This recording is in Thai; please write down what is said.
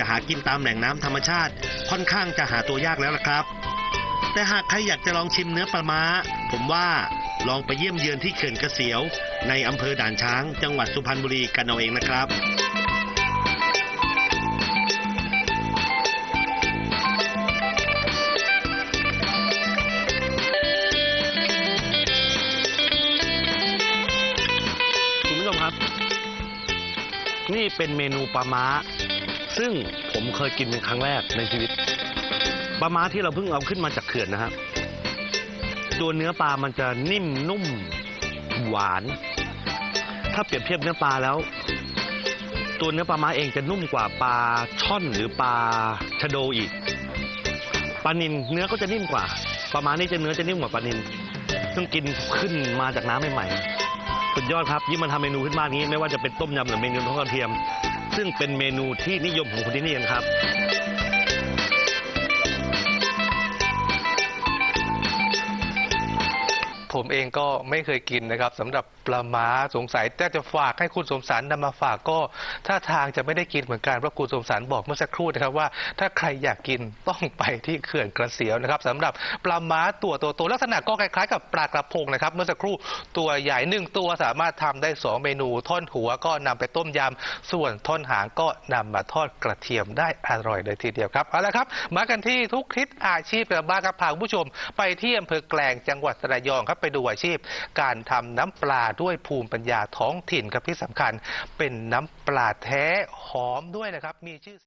จะหากินตามแหล่งน้ำธรรมชาติค่อนข้างจะหาตัวยากแล้วล่ะครับ แต่หากใครอยากจะลองชิมเนื้อปลาม้า ผมว่าลองไปเยี่ยมเยือนที่เขื่อนกระเสียว ในอำเภอด่านช้าง จังหวัดสุพรรณบุรีกันเอาเองนะครับคุณผู้ชมครับนี่เป็นเมนูปลาม้า ซึ่งผมเคยกินเป็นครั้งแรกในชีวิตปลาม้าที่เราเพิ่งเอาขึ้นมาจากเขื่อนนะครับตัวเนื้อปลามันจะนิ่มนุ่มหวาน ถ้าเปรียบเทียบเนื้อปลาแล้ว ตัวเนื้อปลาม้าเองจะนุ่มกว่าปลาช่อนหรือปลาชะโดอีกปลานินเนื้อก็จะนิ่มกว่าปลาม้านี่จะเนื้อจะนิ่มกว่าปลานินซึ่งกินขึ้นมาจากน้ำใหม่ๆสุดยอดครับยิ่งมันทำเมนูขึ้นบ้านนี้ ไม่ว่าจะเป็นต้มยำหรือเมนูทอดกระเทียม ซึ่งเป็นเมนูที่นิยมของคนที่นี่ครับ ผมเองก็ไม่เคยกินนะครับสำหรับปลาม้าสงสัยแต่จะฝากให้คุณสมสารนำมาฝากก็ถ้าทางจะไม่ได้กินเหมือนกันเพราะคุณสมสารบอกเมื่อสักครู่นะครับว่า ถ้าใครอยากกินต้องไปที่เขื่อนกระเสียวนะครับสำหรับปลาม้าตัวโตๆลักษณะก็คล้ายๆกับปลากระพงนะครับ เมื่อสักครู่ตัวใหญ่หนึ่งตัวสามารถทำได้สองเมนูท่อนหัวก็นำไปต้มยำส่วนท่อนหางก็นำมาทอดกระเทียมได้อร่อยเลยทีเดียวครับเอาละครับ มากันที่ทุกคลิปอาชีพกันบ้างครับพาคุณผู้ชม ไปที่อำเภอแกลงจังหวัดระยองครับไปดูอาชีพ การทำน้ำปลาด้วยภูมิปัญญาท้องถิ่นครับที่สำคัญ เป็นน้ำปลาแท้หอมด้วยนะครับมีชื่อ